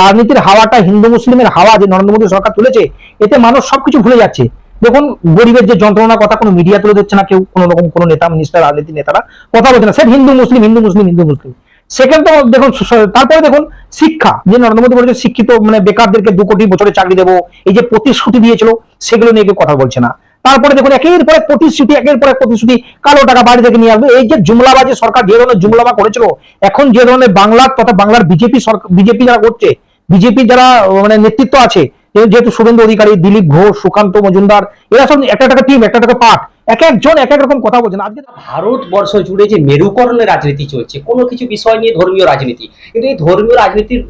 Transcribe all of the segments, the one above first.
রাজনীতির হাওয়াটা হিন্দু মুসলিমের হাওয়া যে নরেন্দ্র মোদী সরকার তুলেছে, এতে মানুষ সবকিছু ভুলে যাচ্ছে। দেখুন, গরিবের যে যন্ত্রণার কথা কোনো মিডিয়া তুলে ধরছে না, কেউ কোনো রকম কোনো নেতা মিনিস্টার রাজনীতি নেতারা কথা বলছে না। সে হিন্দু মুসলিম হিন্দু মুসলিম হিন্দু মুসলিম। সেকেন্ড তো দেখুন তারপরে দেখুন, শিক্ষা। যে নরেন্দ্র মোদী বলেছে, শিক্ষিত মানে বেকারদেরকে দু কোটি বছরে চাকরি দেবো, এই যে প্রতিশ্রুতি দিয়েছিল, সেগুলো নিয়ে কেউ কথা বলছে না। তারপরে দেখুন, একের পর এক প্রতিশ্রুতি, একের পর এক প্রতিশ্রুতি কালো টাকা বাড়ি থেকে নিয়ে আসবে। এই যে জুমলাবাজি সরকার যে ধরনের জুমলামা করেছিল, এখন যে ধরনের বাংলার তথা বাংলার বিজেপি সরকার, বিজেপি যারা করছে, বিজেপি যারা মানে নেতৃত্ব আছে যেহেতু শুভেন্দু অধিকারী, দিলীপ ঘোষ, সুকান্ত মজুমদার, এরা সব একটা একটা টিম একটা একটা পার্ট এক একজন, এক এক রকম কথা বলছেন। আজকে ভারতবর্ষ জুড়ে যে মেরুকরণের রাজনীতি চলছে, কোনো কিছু বিষয় নিয়ে ধর্মীয় রাজনীতি, কিন্তু এই ধর্মীয় রাজনীতির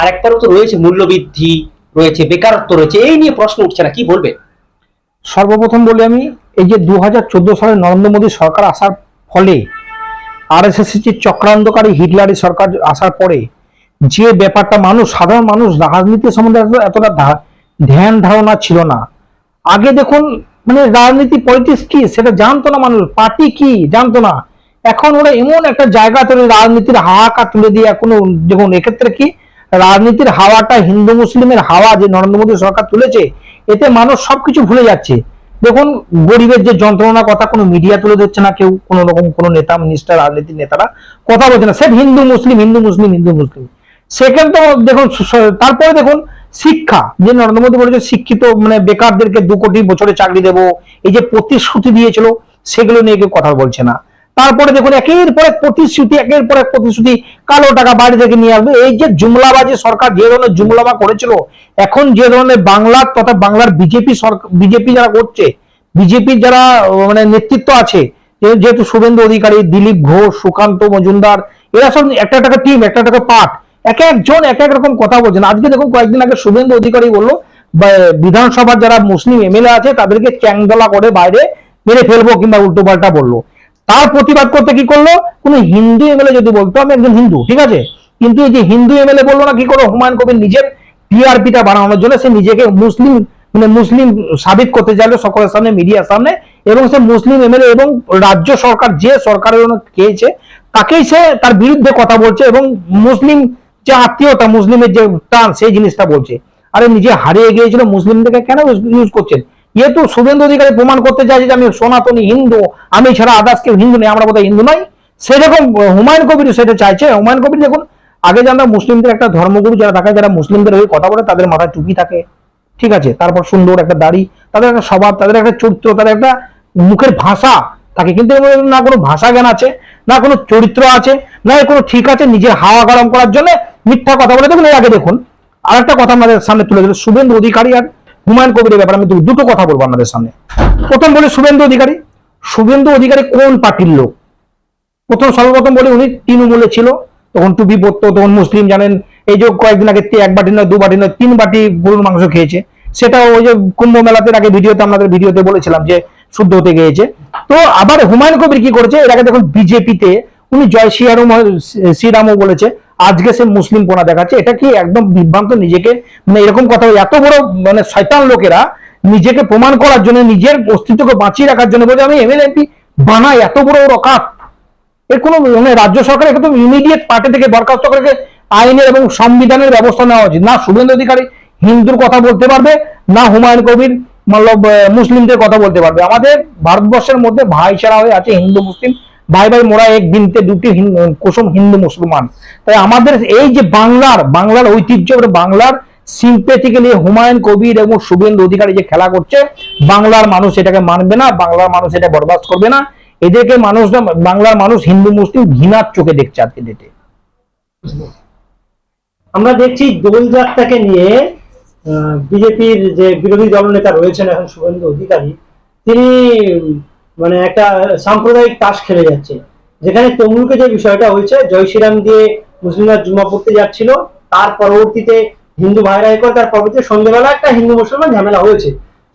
আরেকটারও তো রয়েছে মূল্যবৃদ্ধি, রয়েছে বেকারত্ব রয়েছে, এই নিয়ে প্রশ্ন উঠছে না, কি বলবে সর্বপ্রথম বলি আমি, এই যে দু হাজার চোদ্দ সালে নরেন্দ্র মোদী সরকার আসার ফলে আর এস যে চক্রান্তকারী হিটলারি সরকার আসার পরে যে ব্যাপারটা মানুষ, সাধারণ মানুষ রাজনীতি সম্বন্ধে এতটা ধ্যান ধারণা ছিল না। আগে দেখুন মানে রাজনীতি, পলিটিক্স কি, সেটা জানতো না মানুষ, পার্টি কি, জানতো না। এখন ওরা এমন একটা জায়গা তুলে রাজনীতির হাহাকার তুলে দিয়ে এখন দেখুন, এক্ষেত্রে কি রাজনীতির হাওয়াটা হিন্দু মুসলিমের হাওয়া যে নরেন্দ্র মোদী সরকার তুলেছে, এতে মানুষ সবকিছু ভুলে যাচ্ছে। দেখুন, গরিবের যে যন্ত্রণার কথা কোনো মিডিয়া তুলে ধরছে না কেউ, কোনো রকম কোনো নেতা মিনিস্টার রাজনীতির নেতারা কথা বলছে না। সে হিন্দু মুসলিম হিন্দু মুসলিম হিন্দু মুসলিম। সেকেন্ড তো দেখুন তারপরে দেখুন, শিক্ষা। যে নরেন্দ্র মোদী বলেছে, শিক্ষিত মানে বেকারদেরকে দু কোটি বছরে চাকরি দেবো, এই যে প্রতিশ্রুতি দিয়েছিল, সেগুলো নিয়ে কেউ কথা বলছে না। তারপরে দেখুন, একের পর এক প্রতিশ্রুতি, একের পর এক প্রতিশ্রুতি কালো টাকা বাড়ি থেকে নিয়ে আসবে। এই যে জুমলাবাজি সরকার যে ধরনের জুমলামা করেছিল, এখন যে ধরনের বাংলার তথা বাংলার বিজেপি সরকার বিজেপি যারা করছে বিজেপির যারা মানে নেতৃত্ব আছে যেহেতু শুভেন্দু অধিকারী, দিলীপ ঘোষ, সুকান্ত মজুমদার, এরা সব একটা একটা টিম একটা একটা পার্ট এক একজন এক এক রকম কথা বলছেন আজকে দেখুন, কয়েকদিন আগে শুভেন্দু অধিকারী বলল বিধানসভার যারা মুসলিম এমএলএ আছে, তাদেরকে চ্যাংদলা করে বাইরে মেরে ফেলব কিংবা উল্টো পাল্টা বলল। তার প্রতিবাদ করতে কি করল? কোনো হিন্দু এমএলএ যদি বলতো, আমি একজন হিন্দু, ঠিক আছে? কিন্তু এই যে হিন্দু এমএলএ বলল না, কি করল? হুমায়ুন কবির নিজের টিআরপিটা বাড়ানোর জন্য সে নিজেকে মুসলিম মানে মুসলিম সাবিত করতে চাইলো সকলের সামনে, মিডিয়ার সামনে, এবং সে মুসলিম এমএলএ এবং রাজ্য সরকার, যে সরকারের জন্য খেয়েছে, তাকেই সে তার বিরুদ্ধে কথা বলছে এবং মুসলিম যে আত্মীয়তা, মুসলিমের যে টান, সেই জিনিসটা বলছে। আরে নিজে হারিয়ে গিয়েছিল, মুসলিমদেরকে কেন ইউজ করছেন? ইয়ে তো শুভেন্দু অধিকারী প্রমাণ করতে চাইছে যে আমি সনাতনী হিন্দু, আমি ছাড়া আদার্স কেউ হিন্দু নেই, আমরা বোধহয় হিন্দু নয় সেরকম হুমায়ুন কবির সেটা চাইছে। হুমায়ুন কবির দেখুন, আগে যে আমরা মুসলিমদের একটা ধর্মগুরু যারা থাকে, যারা মুসলিমদের হয়ে কথা বলে, তাদের মাথায় টুপি থাকে। ঠিক আছে? তারপর সুন্দর একটা দাড়ি, তাদের একটা স্বভাব, তাদের একটা চরিত্র, তাদের একটা মুখের ভাষা থাকে। কিন্তু না কোনো ভাষা জ্ঞান আছে, না কোনো চরিত্র আছে, না কোনো ঠিক আছে নিজের হাওয়া গরম করার জন্য মিথ্যা কথা বলে। দেখুন, এর আগে দেখুন আর একটা কথা আমাদের সামনে তুলে দিল শুভেন্দু অধিকারী আর হুমায়ুন কবিরের ব্যাপারে আমি দুটো কথা বলব আপনাদের সামনে। প্রথম বলে শুভেন্দু অধিকারী। শুভেন্দু অধিকারী কোন পার্টির লোক? প্রথম সর্বপ্রথম বলি উনি তৃণমূলে ছিল, তখন টুপি পরতো, তখন মুসলিম জানেন, এই যে কয়েকদিন আগে এক বাটি নয়, দু বাটি নয়, তিন বাটি গরুর মাংস খেয়েছে। সেটা ওই যে কুম্ভ মেলাতে আগে ভিডিওতে আপনাদের ভিডিওতে বলেছিলাম যে শুদ্ধ হতে গিয়েছে। তো আবার হুমায়ুন কবির কি করেছে? এর আগে দেখুন, বিজেপিতে উনি জয় শ্রীরাম শ্রীরামও বলেছে, আজকে সে মুসলিম পোনা দেখাচ্ছে। এটা কি একদম বিভ্রান্ত নিজেকে? মানে এরকম কথা, এত বড় মানে শয়তান লোকেরা নিজেকে প্রমাণ করার জন্য, নিজের অস্তিত্বকে বাঁচিয়ে রাখার জন্য বলে আমি এমএলএ এমপি বানাই, এত বড় রকাত এর কোনো মানে রাজ্য সরকার একদম ইমিডিয়েট পার্টি থেকে বরখাস্ত করে আইনের এবং সংবিধানের ব্যবস্থা নেওয়া উচিত। না শুভেন্দু অধিকারী হিন্দুর কথা বলতে পারবে, না হুমায়ুন কবির মতলব মুসলিমদের কথা বলতে পারবে। আমাদের ভারতবর্ষের মধ্যে ভাইচারা হয়ে আছে হিন্দু, মুসলিম। ভাই ভাই মোরা এক বিনতে দুটি কুসুম হিন্দু মুসলমান। তাই আমাদের এই যে বাংলার বাংলার ঐতিহ্য বাংলার সিম্পেথিক্যালি হুমায়ুন কবির এবং শুভেন্দু অধিকারী যে খেলা করছে, বাংলার মানুষ এটাকে মানবে না, বাংলার মানুষ এটা বরবাদ করবে না। এদেরকে মানুষরা বাংলার মানুষ হিন্দু মুসলিম ঘৃণার চোখে দেখছে আজকে ডেটে। আমরা দেখছি দোল যাত্রাকে নিয়ে বিজেপির যে বিরোধী দলনেতা রয়েছেন এখন শুভেন্দু অধিকারী, তিনি মানে একটা সাম্প্রদায়িক তাস খেলে যাচ্ছে। যেখানে তমলুকে যে বিষয়টা হয়েছে, জয় শ্রীরাম দিয়ে মুসলিমরা জুমা পড়তে যাচ্ছিল, তার পরবর্তীতে হিন্দু ভাইরা এ করে তার পরবর্তীতে সন্ধ্যেবেলা একটা হিন্দু মুসলমান ঝামেলা হয়েছে।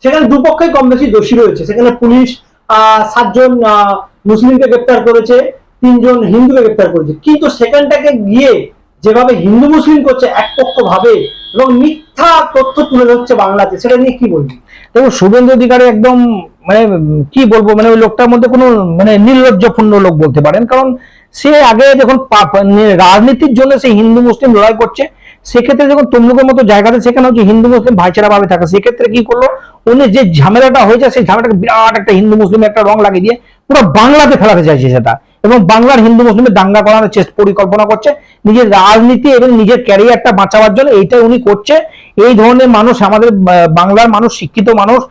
সেখানে দুপক্ষই কম বেশি দোষী রয়েছে। সেখানে পুলিশ সাতজন মুসলিমকে গ্রেপ্তার করেছে, তিনজন হিন্দুকে গ্রেপ্তার করেছে। কিন্তু সেখানটাকে গিয়ে যেভাবে হিন্দু মুসলিম করছে এক পক্ষ ভাবে এবং মিথ্যা তথ্য তুলে ধরছে বাংলাতে, সেটা নিয়ে কি বলবি? দেখুন শুভেন্দু অধিকারী একদম মানে কি বলব মানে ওই লোকটার মধ্যে কোনো মানে নির্লজ্জপূর্ণ লোক বলতে পারেন। কারণ সে আগে যখন পা- রাজনীতির জন্য সে হিন্দু, মুসলিম লড়াই করছে, সেক্ষেত্রে যখন তমলুকের মতো জায়গাতে সেখানে হচ্ছে হিন্দু, মুসলিম ভাইচারা ভাবে থাকে, সেক্ষেত্রে কি করল? উনি যে ঝামেলাটা হয়েছে, সেই ঝামেলাটাকে বিরাট একটা হিন্দু, মুসলিম একটা রং লাগিয়ে দিয়ে পুরো বাংলাতে ফেলাতে চাইছে সেটা এবং বাংলার হিন্দু মুসলিমের দাঙ্গা করানোর চেষ্টা, পরিকল্পনা করছে, নিজের রাজনীতি এবং নিজের ক্যারিয়ারটা বাঁচাবার জন্য। এইটাই উনি করছে। এই ধরনের মানুষ, আমাদের বাংলার মানুষ, শিক্ষিত মানুষ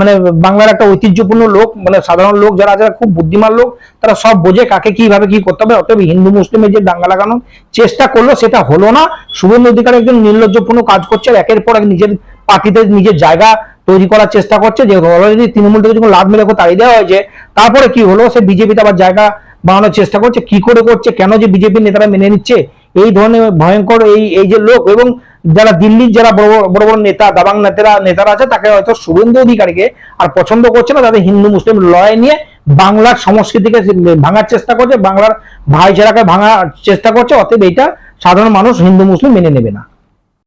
মানে বাংলার একটা ঐতিহ্যপূর্ণ লোক মানে সাধারণ লোক যারা যারা খুব বুদ্ধিমান লোক, তারা সব বোঝে কাকে কীভাবে কি করতে হবে। অতএব হিন্দু মুসলিমের যে দাঙ্গা লাগানোর চেষ্টা করল, সেটা হলো না। শুভেন্দু অধিকার একজন নির্লজ্জপূর্ণ কাজ করছে একের পর এক নিজের পার্টিতে নিজের জায়গা তৈরি করার চেষ্টা করছে। যে অলরেডি তৃণমূল থেকে যখন লাভ মিলে তাড়িয়ে দেওয়া হয়েছে। তারপরে কি হলো? সে বিজেপিতে আবার জায়গা বানানোর চেষ্টা করছে। কি করে করছে? কেন যে বিজেপির নেতারা মেনে নিচ্ছে? এই ধরনের ভয়ঙ্কর এই এই যে লোক এবং যারা দিল্লির যারা বড় বড়- বড় নেতা, দাবাং নেতারা নেতারা আছে, তাকে হয়তো শুভেন্দু অধিকারীকে আর পছন্দ করছে না, তাদের হিন্দু, মুসলিম লড়াই নিয়ে বাংলার সংস্কৃতিকে ভাঙার চেষ্টা করছে, বাংলার ভাইচারাকে ভাঙার চেষ্টা করছে, অতএব এইটা সাধারণ মানুষ হিন্দু, মুসলিম মেনে নেবে না।